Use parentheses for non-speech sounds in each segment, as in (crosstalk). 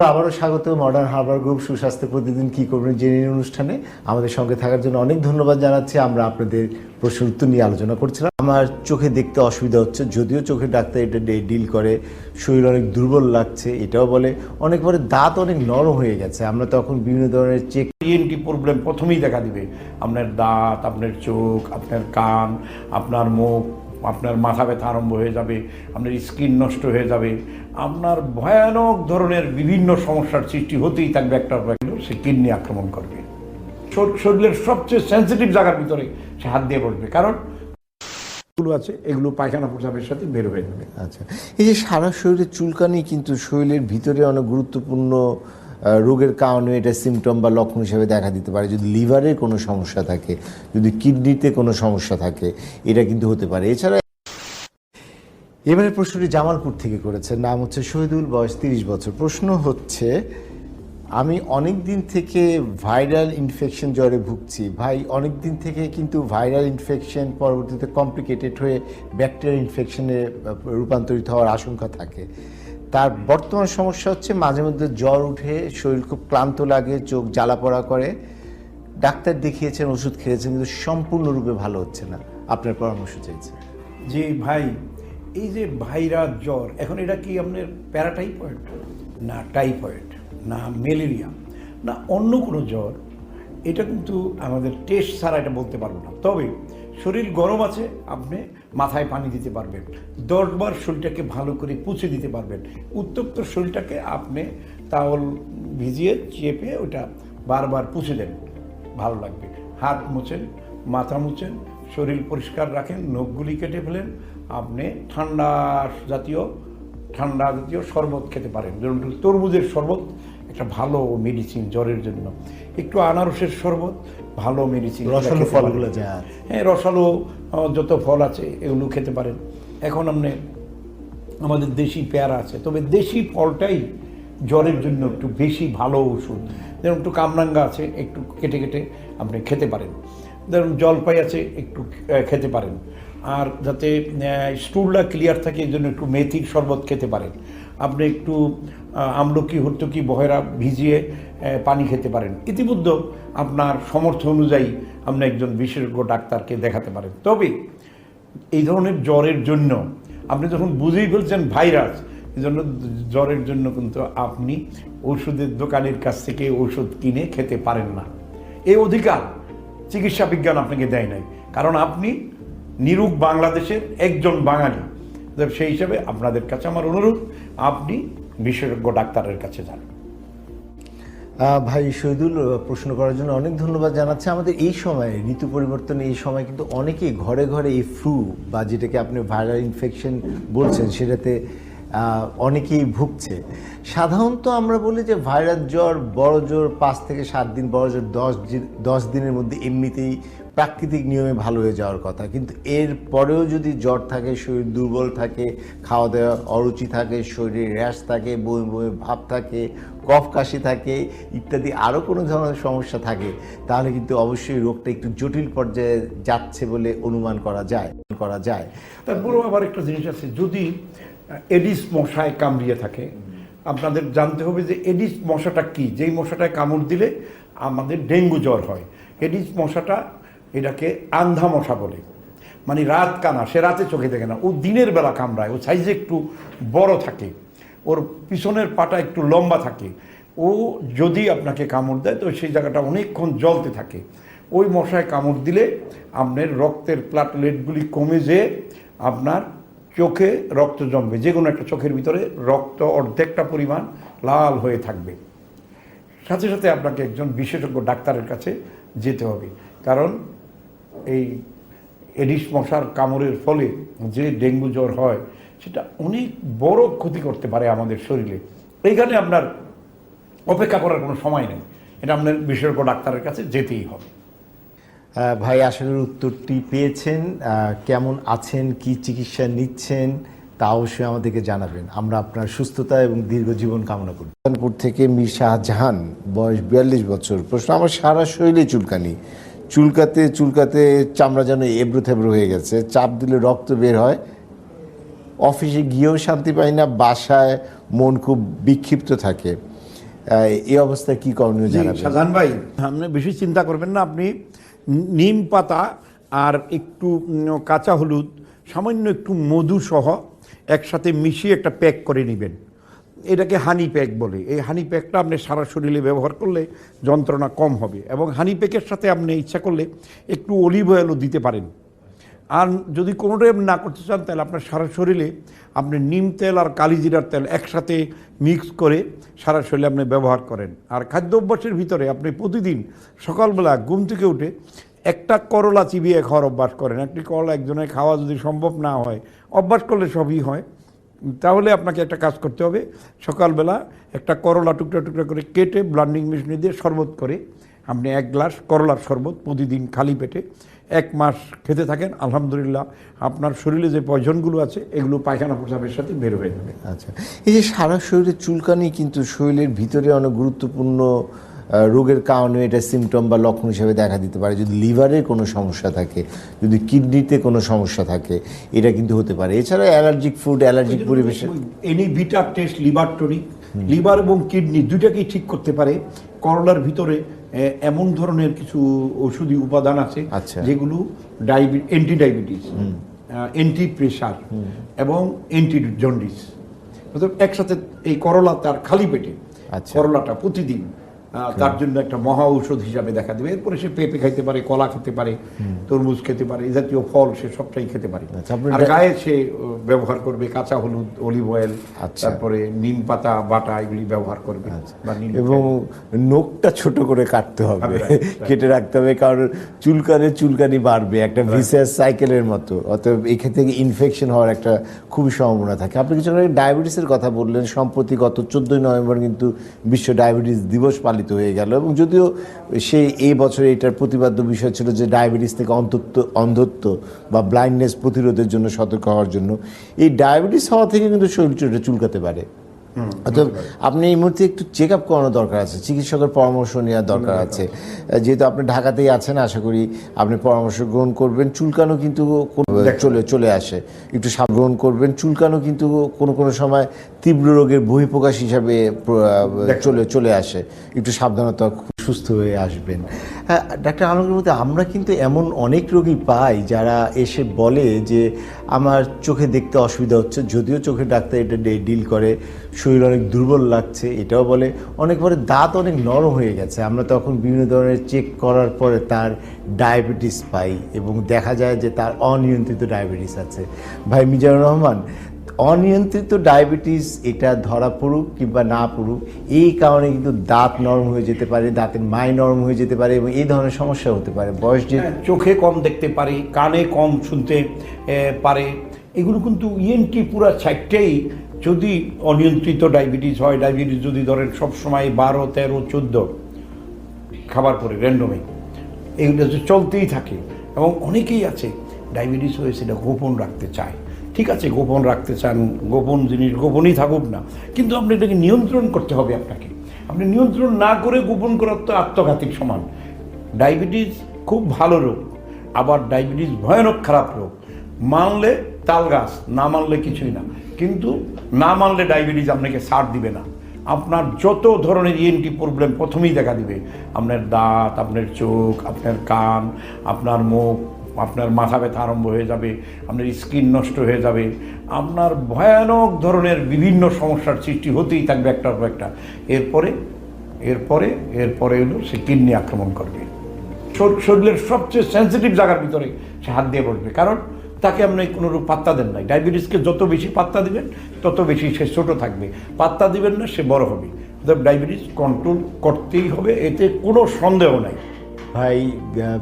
আবারও স্বাগত modern Harbour group সুস্বাস্থ্য প্রতিদিন কি করবেন জেনে অনুষ্ঠানে। আমাদের সঙ্গে থাকার জন্য অনেক ধন্যবাদ জানাচ্ছি, আমরা আপনাদের প্রশ্ন উত্তর নিয়ে আলোচনা করছিলাম। আমার চোখে দেখতে অসুবিধা হচ্ছে, যদিও চোখের ডাক্তার এটা ডিল করে, শরীর অনেক দুর্বল লাগছে, এটাও বলে। অনেক পরে দাঁত অনেক নরম হয়ে গেছে, আমরা তখন বিভিন্ন ধরনের চেক ইএনটি প্রবলেম প্রথমেই দেখা দিবে। আপনার দাঁত, আপনার চোখ, আপনার কান, আপনার মুখ আপনার মাথা ব্যথা আরম্ভ হয়ে যাবে, আপনার স্কিন নষ্ট হয়ে যাবে, আপনার ভয়ানক ধরনের বিভিন্ন সমস্যার সৃষ্টি হতেই থাকবে একটার পর একটা সে কিডনি আক্রমণ করবে। শরীরের সবচেয়ে সেন্সিটিভ জায়গার ভিতরে সে হাত দিয়ে বসবে। কারণ এগুলো আছে, এগুলো পায়খানা প্রসাবের সাথে বের হয়ে যাবে। আচ্ছা এই যে সারা শরীরে চুলকানি কিন্তু শরীরের ভিতরে অনেক গুরুত্বপূর্ণ রোগের কারণে এটা সিমটম বা লক্ষণ হিসেবে দেখা দিতে পারে। যদি লিভারের কোনো সমস্যা থাকে, যদি কিডনিতে কোনো সমস্যা থাকে, এটা কিন্তু হতে পারে। এছাড়া এবারে প্রশ্নটি জামালপুর থেকে করেছেন। নাম হচ্ছে শহীদুল, বয়স তিরিশ বছর। প্রশ্ন হচ্ছে, আমি অনেক দিন থেকে ভাইরাল ইনফেকশন জ্বরে ভুগছি। ভাই অনেক দিন থেকে কিন্তু ভাইরাল ইনফেকশন পরবর্তীতে কমপ্লিকেটেড হয়ে ব্যাকটেরিয়াল ইনফেকশনে রূপান্তরিত হওয়ার আশঙ্কা থাকে। তার বর্তমান সমস্যা হচ্ছে মাঝে মধ্যে জ্বর উঠে, শরীর খুব ক্লান্ত লাগে, চোখ জ্বালা পড়া করে। ডাক্তার দেখিয়েছেন, ওষুধ খেয়েছেন, কিন্তু সম্পূর্ণরূপে ভালো হচ্ছে না। আপনার পরামর্শ চাইছে। যে ভাই, এই যে ভাইরাস, জ্বর, এখন এটা কি আপনার প্যারাটাইফয়েড? না, টাইফয়েড, না ম্যালেরিয়া না অন্য কোনো জ্বর? এটা কিন্তু আমাদের টেস্ট ছাড়া এটা বলতে পারব না। তবে শরীর গরম আছে, আপনি মাথায় পানি দিতে পারবেন, দশবার শরীরটাকে ভালো করে পুছে দিতে পারবেন। উত্তপ্ত শরীরটাকে আপনি তাওল ভিজিয়ে চেপে ওটা বারবার পুছে দেন, ভালো লাগবে। হাত মুছেন, মাথা মুছেন, শরীর পরিষ্কার রাখেন, নখগুলি কেটে ফেলেন, আপনি ঠান্ডা জাতীয় ঠান্ডা জাতীয় শরবত খেতে পারেন। যেমন তরমুজের শরবত একটা ভালো মেডিসিন জ্বরের জন্য। একটু আনারসের শরবত ভালো মেডিসিন রসালো ফলগুলো যা হ্যাঁ রসালো যত ফল আছে এগুলো খেতে পারেন। এখন আপনি আমাদের দেশি পেয়ারা আছে তবে দেশি ফলটাই জ্বরের জন্য একটু বেশি ভালো ওষুধ। যেমন একটু কামরাঙ্গা আছে একটু কেটে কেটে আপনি খেতে পারেন। ধরুন জলপাই আছে একটু খেতে পারেন। আর যাতে স্টুলটা ক্লিয়ার থাকে এই জন্য একটু মেথির শরবত খেতে পারেন। আপনি একটু আমলকি হর্তকি, বহেরা ভিজিয়ে পানি খেতে পারেন। ইতিমধ্যে আপনার সমর্থ অনুযায়ী আপনি একজন বিশেষজ্ঞ ডাক্তারকে দেখাতে পারেন। তবে এই ধরনের জ্বরের জন্য আপনি যখন বুঝেই ফেলছেন ভাইরাস, এই জন্য জ্বরের জন্য কিন্তু আপনি ওষুধের দোকানের কাছ থেকে ওষুধ কিনে খেতে পারেন না। এই অধিকার চিকিৎসা বিজ্ঞান আপনাকে দেয় নাই। কারণ আপনি নিরুক বাংলাদেশের একজন বাঙালি। সেই হিসাবে আপনাদের কাছে আমার অনুরোধ, আপনি বিশেষজ্ঞ ডাক্তারের কাছে যান। ভাই শহীদুল প্রশ্ন করার জন্য অনেক ধন্যবাদ জানাচ্ছি। আমাদের এই সময়ে, ঋতু পরিবর্তনে এই সময় কিন্তু অনেকেই ঘরে ঘরে এই ফ্লু বা যেটাকে আপনি ভাইরাল ইনফেকশন বলছেন, সেটাতে অনেকেই ভুগছে। সাধারণত আমরা বলি যে ভাইরাস জ্বর, বড় জ্বর, পাঁচ থেকে সাত দিন, বড় জ্বর, দশ দশ দিনের মধ্যে এমনিতেই প্রাকৃতিক নিয়মে ভালো হয়ে যাওয়ার কথা। কিন্তু এর পরেও যদি জ্বর থাকে, শরীর দুর্বল থাকে খাওয়া দাওয়া অরুচি থাকে শরীরে র্যাশ থাকে, বমি বমি ভাব থাকে, কফ কাশি থাকে, ইত্যাদি আরও কোনো ধরনের সমস্যা থাকে, তাহলে কিন্তু অবশ্যই রোগটা একটু জটিল পর্যায়ে যাচ্ছে বলে অনুমান করা যায় করা যায়। তারপরেও আবার একটা জিনিস আছে, যদি এডিস মশায় কামড়িয়ে থাকে, আপনাদের জানতে হবে যে এডিস মশাটা কি? যেই মশাটায় কামড় দিলে আমাদের ডেঙ্গু জ্বর হয়। এডিস মশাটা এটাকে আন্ধা মশা বলে। মানে রাত কানা, সে রাতে চোখে দেখে না। ও দিনের বেলা কামড়ায় ও সাইজে একটু বড় থাকে। ওর পিছনের পাটা একটু লম্বা থাকে। ও যদি আপনাকে কামড় দেয়, তো সেই জায়গাটা অনেকক্ষণ জ্বলতে থাকে। ওই মশায় কামড় দিলে আপনার রক্তের প্লাটলেটগুলি কমে যেয়ে আপনার চোখে রক্ত জমবে। যে কোনো একটা চোখের ভিতরে রক্ত অর্ধেকটা পরিমাণ লাল হয়ে থাকবে। সাথে সাথে আপনাকে একজন বিশেষজ্ঞ ডাক্তারের কাছে যেতে হবে। কারণ এই এডিস মশার কামড়ের ফলে যে ডেঙ্গু জ্বর হয় সেটা অনেক বড় ক্ষতি করতে পারে আমাদের শরীরে। এইখানে আপনার অপেক্ষা করার কোনো সময় নেই। এটা আপনার বিশেষজ্ঞ ডাক্তারের কাছে যেতেই হবে। আহ, ভাই আসলের উত্তরটি পেয়েছেন। আহ, কেমন আছেন কি চিকিৎসা নিচ্ছেন তা অবশ্যই আমাদেরকে জানাবেন। আমরা আপনার সুস্থতা এবং দীর্ঘ জীবন কামনা করি। কানপুর থেকে মীর শাহজাহান বয়স বিয়াল্লিশ বছর। প্রশ্ন আমার সারা শরীরে চুলকানি। চুলকাতে চুলকাতে চামড়া যেন এবড়ো থেবড়ো হয়ে গেছে চাপ দিলে রক্ত বের হয়। অফিসে গিয়েও শান্তি পাই না বাসায় মন খুব বিক্ষিপ্ত থাকে। এই অবস্থায় কি করণীয় জানাবেন? সাজান ভাই আপনি বেশি চিন্তা করবেন না আপনি নিম পাতা আর একটু কাঁচা হলুদ সামান্য একটু মধু সহ একসাথে মিশিয়ে একটা প্যাক করে নেবেন। এটাকে হানি প্যাক বলে। এই হানি প্যাকটা আপনি সারা শরীরে ব্যবহার করলে যন্ত্রণা কম হবে এবং হানি প্যাকের সাথে আপনি ইচ্ছা করলে একটু অলিভ অয়েলও দিতে পারেন। আর যদি কোনোটাই আপনি না করতে চান, তাহলে আপনার সারা শরীরে আপনি নিম তেল আর কালিজিরার তেল একসাথে মিক্স করে সারা শরীরে আপনি ব্যবহার করেন। আর খাদ্য অভ্যাসের ভিতরে আপনি প্রতিদিন সকালবেলা ঘুম থেকে উঠে একটা করলা চিবিয়ে খাওয়ার অভ্যাস করেন। একটি করলা একজনের খাওয়া যদি সম্ভব না হয়, অভ্যাস করলে সবই হয়। তাহলে আপনাকে একটা কাজ করতে হবে। সকালবেলা একটা করলা টুকরা টুকরা করে কেটে ব্লান্ডিং মেশিনে দিয়ে শরবত করে। আপনি এক গ্লাস করলার শরবত প্রতিদিন খালি পেটে এক মাস খেতে থাকেন। আলহামদুলিল্লাহ, আপনার শরীরে যে পয়জনগুলো আছে, এগুলো পায়খানা প্রসাবের সাথে বের হয়ে যাবে। আচ্ছা এই যে সারা শরীরে চুলকানি কিন্তু শরীরের ভিতরে অনেক গুরুত্বপূর্ণ রোগের কারণে এটা সিমটম বা লক্ষণ হিসেবে দেখা দিতে পারে। যদি লিভারের কোনো সমস্যা থাকে যদি কিডনিতে কোনো সমস্যা থাকে এটা কিন্তু হতে পারে। এছাড়া অ্যালার্জিক ফুড অ্যালার্জিক পরিবেশে এনি ভিটার টেস্ট লিভার টনিক লিভার এবং কিডনি দুইটাকেই ঠিক করতে পারে। করলার ভিতরে এমন ধরনের কিছু ওষুধি উপাদান আছে আচ্ছা। যেগুলো diabetes anti diabetes anti pressure এবং অ্যান্টি জন্ডিস অর্থাৎ একসাথে এই করলা তার খালি পেটে। আচ্ছা। করলাটা প্রতিদিন তার জন্য একটা মহা ঔষধ হিসাবে দেখা দেবে। এরপরে সে পেঁপে খাইতে পারে কলা খেতে পারে তরমুজ খেতে পারে এই জাতীয় ফল সে সবটাই খেতে পারে। আচ্ছা, আর গায়ে সে ব্যবহার করবে কাঁচা হলুদ অলিভ অয়েল আচ্ছা। তারপরে নিম পাতা বাটা এগুলি ব্যবহার করবে এবং নোকটা ছোট করে কাটতে হবে. (laughs) কেটে রাখতে হবে কারণ চুলকানে চুলকানি বাড়বে একটা ভিসিয়াস সাইকেলের মতো। অতএব এখান থেকে ইনফেকশন হওয়ার একটা খুবই সম্ভাবনা থাকে। আপনি কিছু ডায়াবেটিসের কথা বললেন সম্প্রতি গত চোদ্দোই নভেম্বর কিন্তু বিশ্ব ডায়াবেটিস দিবস পালিত হয়ে গেল এবং যদিও সে এই বছরে এটার প্রতিবাদ্য বিষয় ছিল যে ডায়াবেটিস থেকে অন্ধত্ব অন্ধত্ব বা ব্লাইন্ডনেস প্রতিরোধের জন্য সতর্ক হওয়ার জন্য। এই ডায়াবেটিস হওয়া থেকে কিন্তু শরীর চুলটা চুলকাতে পারে। অতএব আপনি এই মুহূর্তে একটু চেক আপ করানো দরকার আছে। চিকিৎসকের পরামর্শ নেওয়ার দরকার আছে। যেহেতু আপনি ঢাকাতেই আছেন আশা করি আপনি পরামর্শ গ্রহণ করবেন। চুলকানো কিন্তু চলে চলে আসে। একটু সাব গ্রহণ করবেন। চুলকানো কিন্তু কোনো কোনো সময় তীব্র রোগের বহিঃপ্রকাশ হিসাবে চলে চলে আসে। একটু সাবধানতা সুস্থ হয়ে আসবেন। হ্যাঁ ডাক্তার আলমগীর মধ্যে আমরা কিন্তু এমন অনেক রোগী পাই যারা এসে বলে যে, আমার চোখে দেখতে অসুবিধা হচ্ছে। যদিও চোখের ডাক্তার এটা ডিল করে, শরীর অনেক দুর্বল লাগছে। এটাও বলে। অনেক পরে দাঁত অনেক নরম হয়ে গেছে। আমরা তখন বিভিন্ন ধরনের চেক করার পরে তার ডায়াবেটিস পাই এবং দেখা যায় যে তার অনিয়ন্ত্রিত ডায়াবেটিস আছে। ভাই মিজানুর রহমান অনিয়ন্ত্রিত ডায়াবেটিস এটা ধরা পড়ুক কিংবা না পড়ুক এই কারণে কিন্তু দাঁত নরম হয়ে যেতে পারে দাঁতের মাই নরম হয়ে যেতে পারে এবং এই ধরনের সমস্যা হতে পারে। বয়স যে হ্যাঁ, চোখে কম দেখতে পারে কানে কম শুনতে পারে। এগুলো কিন্তু ইএনটি পুরো সাইডটাই যদি অনিয়ন্ত্রিত ডায়াবেটিস হয় ডায়াবেটিস যদি ধরেন সবসময় বারো তেরো চোদ্দ খাবার পরে র্যান্ডমে এগুলো চলতেই থাকে এবং অনেকেই আছে ডায়াবেটিস হয়ে সেটা গোপন রাখতে চায়। ঠিক আছে, গোপন রাখতে চান, গোপন জিনিস, গোপনই থাকুক না। কিন্তু আপনি এটাকে নিয়ন্ত্রণ করতে হবে আপনাকে। আপনি নিয়ন্ত্রণ না করে গোপন করার তো আত্মঘাতিক সমান। ডায়াবেটিস খুব ভালো রোগ, আবার ডায়াবেটিস ভয়ানক খারাপ রোগ। মানলে তাল গাছ, না মানলে কিছুই না। কিন্তু না মানলে ডায়াবেটিস আপনাকে ছাড় দিবে না। আপনার যত ধরনের ইএনটি প্রবলেম প্রথমেই দেখা দিবে। আপনার দাঁত, আপনার চোখ, আপনার কান, আপনার মুখ আপনার মাথা ব্যথা আরম্ভ হয়ে যাবে, আপনার স্কিন নষ্ট হয়ে যাবে, আপনার ভয়ানক ধরনের বিভিন্ন সমস্যার সৃষ্টি হতেই থাকবে একটার পর একটা। এরপরে এরপরে এরপরে হলো সে কিডনি আক্রমণ করবে। শর- শরীরের সবচেয়ে সেন্সিটিভ জায়গার ভিতরে সে হাত দিয়ে বসবে। কারণ তাকে আপনি কোনোরূপ পাত্তা দেন নাই। ডায়াবেটিসকে যত বেশি পাত্তা দিবেন, তত বেশি সে ছোট থাকবে। পাত্তা দিবেন না, সে বড় হবে। ডায়াবেটিস কন্ট্রোল করতেই হবে, এতে কোনো সন্দেহ নাই। ভাই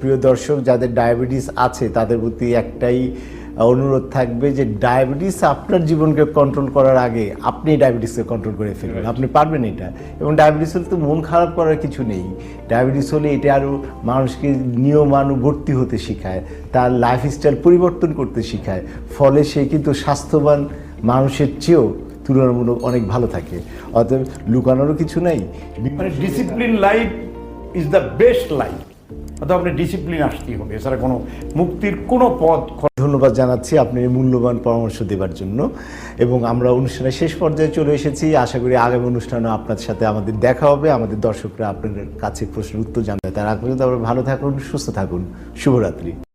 প্রিয় দর্শক যাদের ডায়াবেটিস আছে তাদের প্রতি একটাই অনুরোধ থাকবে যে ডায়াবেটিস আপনার জীবনকে কন্ট্রোল করার আগে আপনি ডায়াবেটিসকে কন্ট্রোল করে ফেলবেন আপনি পারবেন এটা। এবং ডায়াবেটিস হলে তো মন খারাপ করার কিছু নেই। ডায়াবেটিস হলে এটা আরও মানুষকে নিয়মানুবর্তী হতে শেখায় তার লাইফস্টাইল পরিবর্তন করতে শেখায়। ফলে সে কিন্তু স্বাস্থ্যবান মানুষের চেয়েও তুলনামূলক অনেক ভালো থাকে। অতএব লুকানোরও কিছু নাই। মানে discipline life is the best life অথবা আপনি ডিসিপ্লিন আসতেই হবে। এছাড়া কোনো মুক্তির কোনো পথ ধন্যবাদ জানাচ্ছি আপনি মূল্যবান পরামর্শ দেবার জন্য। এবং আমরা অনুষ্ঠানের শেষ পর্যায়ে চলে এসেছি। আশা করি আগামী অনুষ্ঠানে আপনার সাথে আমাদের দেখা হবে। আমাদের দর্শকরা আপনাদের কাছে প্রশ্নের উত্তর জানতে তার আগ পর্যন্ত আমরা ভালো থাকুন, সুস্থ থাকুন। শুভরাত্রি।